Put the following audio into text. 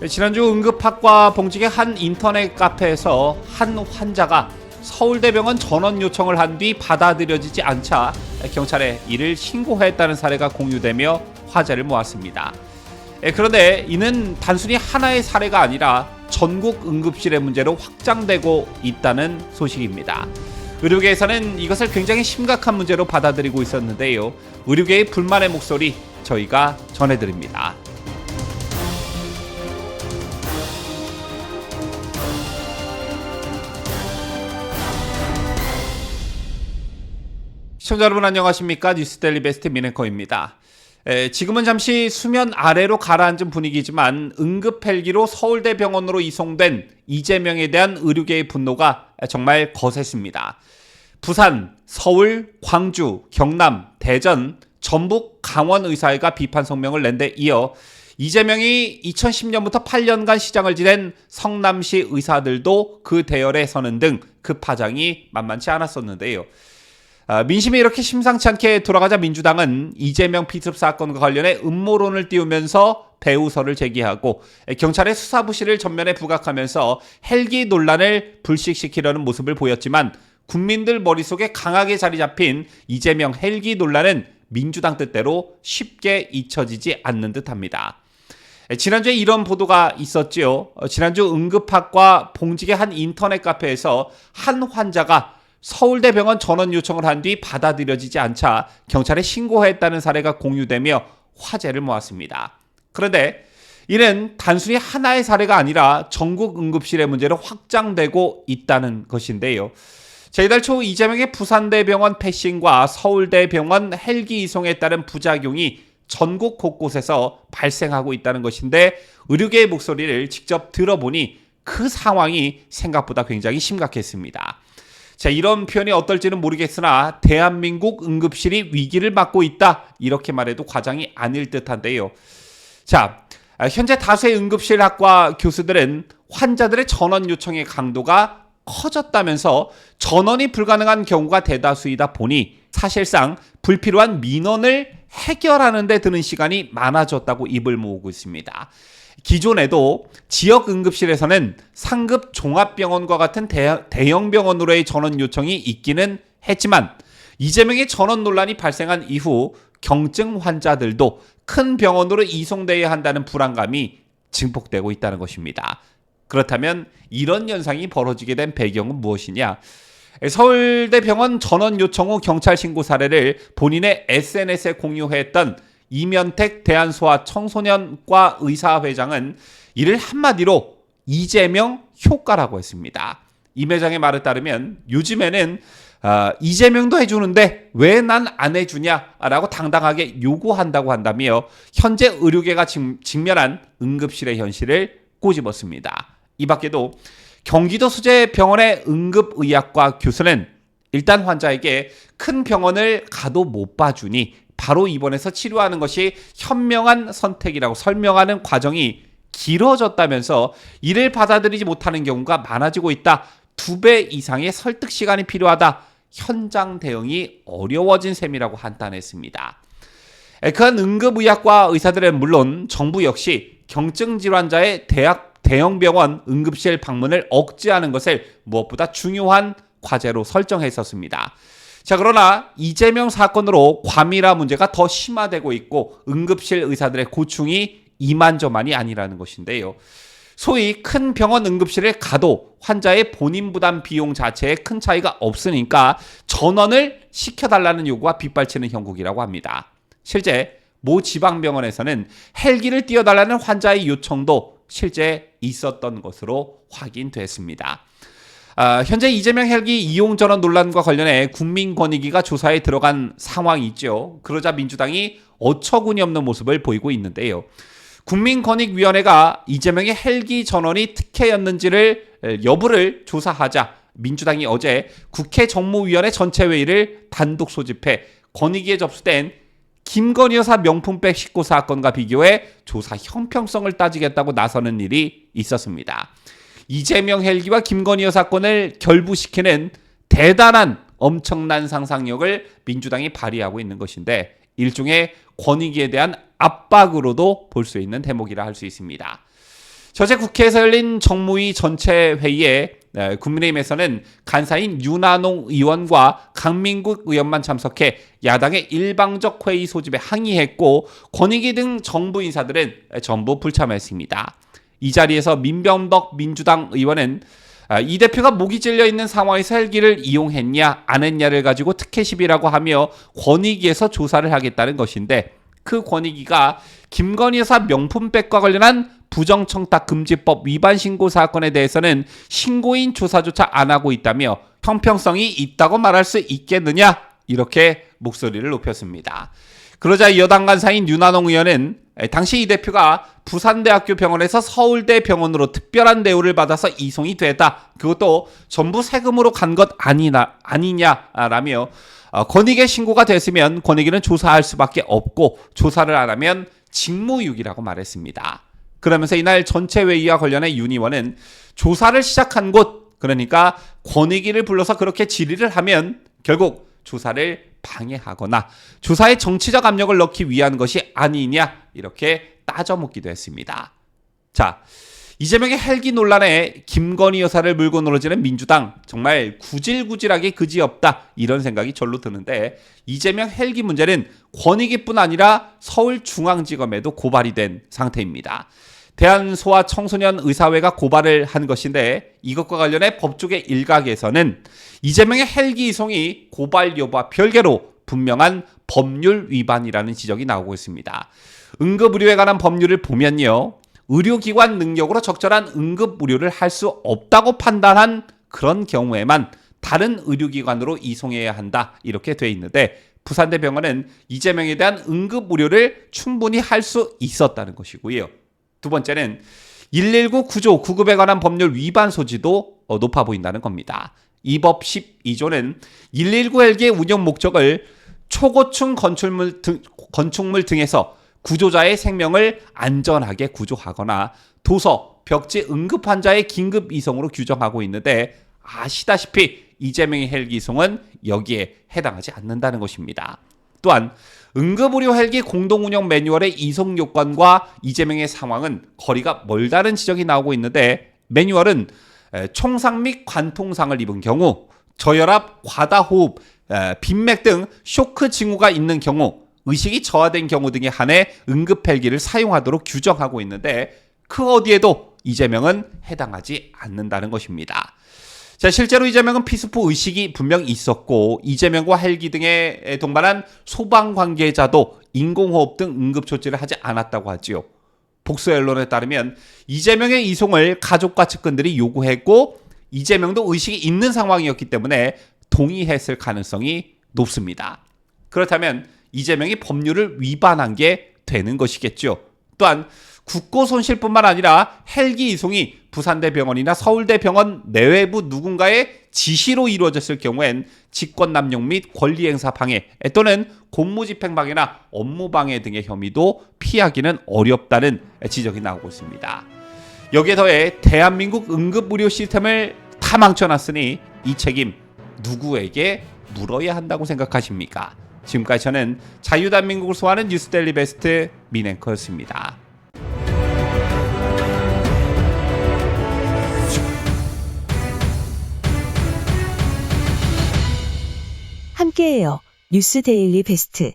네, 지난주 응급학과 봉직의 한 인터넷 카페에서 한 환자가 서울대병원 전원 요청을 한 뒤 받아들여지지 않자 경찰에 이를 신고했다는 사례가 공유되며 화제를 모았습니다. 예, 그런데 이는 단순히 하나의 사례가 아니라 전국 응급실의 문제로 확장되고 있다는 소식입니다. 의료계에서는 이것을 굉장히 심각한 문제로 받아들이고 있었는데요. 의료계의 불만의 목소리 저희가 전해드립니다. 시청자 여러분 안녕하십니까 뉴스데일리 베스트 미네커입니다. 에, 지금은 잠시 수면 아래로 가라앉은 분위기지만 응급 헬기로 서울대 병원으로 이송된 이재명에 대한 의료계의 분노가 정말 거셌습니다. 부산, 서울, 광주, 경남, 대전, 전북, 강원 의사회가 비판 성명을 낸 데 이어 이재명이 2010년부터 8년간 시장을 지낸 성남시 의사들도 그 대열에 서는 등그 파장이 만만치 않았었는데요. 아, 민심이 이렇게 심상치 않게 돌아가자 민주당은 이재명 피습 사건과 관련해 음모론을 띄우면서 배우설을 제기하고 경찰의 수사 부실을 전면에 부각하면서 헬기 논란을 불식시키려는 모습을 보였지만 국민들 머릿속에 강하게 자리 잡힌 이재명 헬기 논란은 민주당 뜻대로 쉽게 잊혀지지 않는 듯합니다. 지난주에 이런 보도가 있었지요. 어, 지난주 응급학과 봉직의 한 인터넷 카페에서 한 환자가 서울대병원 전원 요청을 한 뒤 받아들여지지 않자 경찰에 신고했다는 사례가 공유되며 화제를 모았습니다. 그런데 이는 단순히 하나의 사례가 아니라 전국 응급실의 문제로 확장되고 있다는 것인데요. 재달 초 이재명의 부산대병원 패싱과 서울대병원 헬기 이송에 따른 부작용이 전국 곳곳에서 발생하고 있다는 것인데 의료계의 목소리를 직접 들어보니 그 상황이 생각보다 굉장히 심각했습니다. 자, 이런 표현이 어떨지는 모르겠으나 대한민국 응급실이 위기를 맞고 있다. 이렇게 말해도 과장이 아닐 듯한데요. 자, 현재 다수의 응급실 학과 교수들은 환자들의 전원 요청의 강도가 커졌다면서 전원이 불가능한 경우가 대다수이다 보니 사실상 불필요한 민원을 해결하는 데 드는 시간이 많아졌다고 입을 모으고 있습니다. 기존에도 지역 응급실에서는 상급 종합병원과 같은 대, 대형 병원으로의 전원 요청이 있기는 했지만 이재명의 전원 논란이 발생한 이후 경증 환자들도 큰 병원으로 이송돼야 한다는 불안감이 증폭되고 있다는 것입니다. 그렇다면 이런 현상이 벌어지게 된 배경은 무엇이냐? 서울대병원 전원 요청 후 경찰 신고 사례를 본인의 SNS에 공유했던 이면택 대한소아 청소년과 의사회장은 이를 한마디로 이재명 효과라고 했습니다. 임 회장의 말에 따르면 요즘에는 어, 이재명도 해주는데 왜 난 안 해주냐라고 당당하게 요구한다고 한다며 현재 의료계가 직, 직면한 응급실의 현실을 꼬집었습니다. 이 밖에도 경기도 수재 병원의 응급의학과 교수는 일단 환자에게 큰 병원을 가도 못 봐주니 바로 입원해서 치료하는 것이 현명한 선택이라고 설명하는 과정이 길어졌다면서 이를 받아들이지 못하는 경우가 많아지고 있다. 두 배 이상의 설득 시간이 필요하다. 현장 대응이 어려워진 셈이라고 한탄했습니다. 그한 응급의학과 의사들은 물론 정부 역시 경증 질환자의 대학 대형 병원 응급실 방문을 억제하는 것을 무엇보다 중요한 과제로 설정했었습니다. 자, 그러나 이재명 사건으로 과밀화 문제가 더 심화되고 있고 응급실 의사들의 고충이 이만저만이 아니라는 것인데요. 소위 큰 병원 응급실에 가도 환자의 본인 부담 비용 자체에 큰 차이가 없으니까 전원을 시켜달라는 요구가 빗발치는 형국이라고 합니다. 실제 모 지방병원에서는 헬기를 띄워달라는 환자의 요청도 실제 있었던 것으로 확인됐습니다. 아, 현재 이재명 헬기 이용 전원 논란과 관련해 국민권익위가 조사에 들어간 상황이 있죠. 그러자 민주당이 어처구니 없는 모습을 보이고 있는데요. 국민권익위원회가 이재명의 헬기 전원이 특혜였는지를 여부를 조사하자 민주당이 어제 국회 정무위원회 전체 회의를 단독 소집해 권익위에 접수된 김건희 여사 명품백 식고 사건과 비교해 조사 형평성을 따지겠다고 나서는 일이 있었습니다. 이재명 헬기와 김건희 여 사 건을 결부시키는 대단한 엄청난 상상력을 민주당이 발휘하고 있는 것인데 일종의 권익위에 대한 압박으로도 볼 수 있는 대목이라 할 수 있습니다. 저제 국회에서 열린 정무위 전체 회의에 네, 국민의힘에서는 간사인 윤한홍 의원과 강민국 의원만 참석해 야당의 일방적 회의 소집에 항의했고 권익위 등 정부 인사들은 전부 불참했습니다. 이 자리에서 민병덕 민주당 의원은 아, 이 대표가 목이 찔려 있는 상황에서 헬기를 이용했냐 안 했냐를 가지고 특혜 시비라고 하며 권익위에서 조사를 하겠다는 것인데 그 권익위가 김건희 여사 명품백과 관련한 부정청탁 금지법 위반 신고 사건에 대해서는 신고인 조사조차 안 하고 있다며 형평성이 있다고 말할 수 있겠느냐 이렇게 목소리를 높였습니다. 그러자 여당 간사인 윤한홍 의원은 당시 이 대표가 부산대학교 병원에서 서울대 병원으로 특별한 대우를 받아서 이송이 됐다. 그것도 전부 세금으로 간 것 아니나 아니냐라며 어, 권익의 신고가 됐으면 권익위는 조사할 수밖에 없고 조사를 안 하면 직무유기라고 말했습니다. 그러면서 이날 전체 회의와 관련해 윤 의원은 조사를 시작한 곳 그러니까 권익위를 불러서 그렇게 질의를 하면 결국 조사를 방해하거나 조사에 정치적 압력을 넣기 위한 것이 아니냐 이렇게 따져묻기도 했습니다. 자, 이재명의 헬기 논란에 김건희 여사를 물고 늘어지는 민주당 정말 구질구질하게 그지없다 이런 생각이 절로 드는데 이재명 헬기 문제는 권익위뿐 아니라 서울중앙지검에도 고발이 된 상태입니다. 대한소아 청소년 의사회가 고발을 한 것인데 이것과 관련해 법조계 일각에서는 이재명의 헬기 이송이 고발 여부와 별개로 분명한 법률 위반이라는 지적이 나오고 있습니다. 응급의료에 관한 법률을 보면요. 의료기관 능력으로 적절한 응급의료를 할 수 없다고 판단한 그런 경우에만 다른 의료기관으로 이송해야 한다. 이렇게 돼 있는데 부산대병원은 이재명에 대한 응급의료를 충분히 할 수 있었다는 것이고요. 두 번째는 119 구조 구급에 관한 법률 위반 소지도 어, 높아 보인다는 겁니다. 이 법 12조는 119 헬기의 운영 목적을 초고층 건축물 등, 건축물 등에서 구조자의 생명을 안전하게 구조하거나 도서, 벽지 응급 환자의 긴급 이송으로 규정하고 있는데 아시다시피 이재명의 헬기 이송은 여기에 해당하지 않는다는 것입니다. 또한 응급의료 헬기 공동운영 매뉴얼의 이송 요건과 이재명의 상황은 거리가 멀다는 지적이 나오고 있는데 매뉴얼은 총상 및 관통상을 입은 경우 저혈압, 과다호흡, 빈맥 등 쇼크 징후가 있는 경우 의식이 저하된 경우 등에 한해 응급 헬기를 사용하도록 규정하고 있는데 그 어디에도 이재명은 해당하지 않는다는 것입니다. 자, 실제로 이재명은 피스포 의식이 분명 있었고 이재명과 헬기 등에 동반한 소방 관계자도 인공호흡 등 응급 조치를 하지 않았다고 하지요. 복수 언론에 따르면 이재명의 이송을 가족과 측근들이 요구했고 이재명도 의식이 있는 상황이었기 때문에 동의했을 가능성이 높습니다. 그렇다면 이재명이 법률을 위반한 게 되는 것이겠죠. 또한 국고 손실뿐만 아니라 헬기 이송이 부산대병원이나 서울대병원 내외부 누군가의 지시로 이루어졌을 경우엔 직권남용 및 권리행사 방해 또는 공무집행 방해나 업무 방해 등의 혐의도 피하기는 어렵다는 지적이 나오고 있습니다. 여기에 더해 대한민국 응급의료 시스템을 다 망쳐놨으니 이 책임 누구에게 물어야 한다고 생각하십니까? 지금까지 저는 자유단민국을 소화하는 뉴스데일리 베스트 민앵커였습니다. 함께해요. 뉴스 데일리 베스트.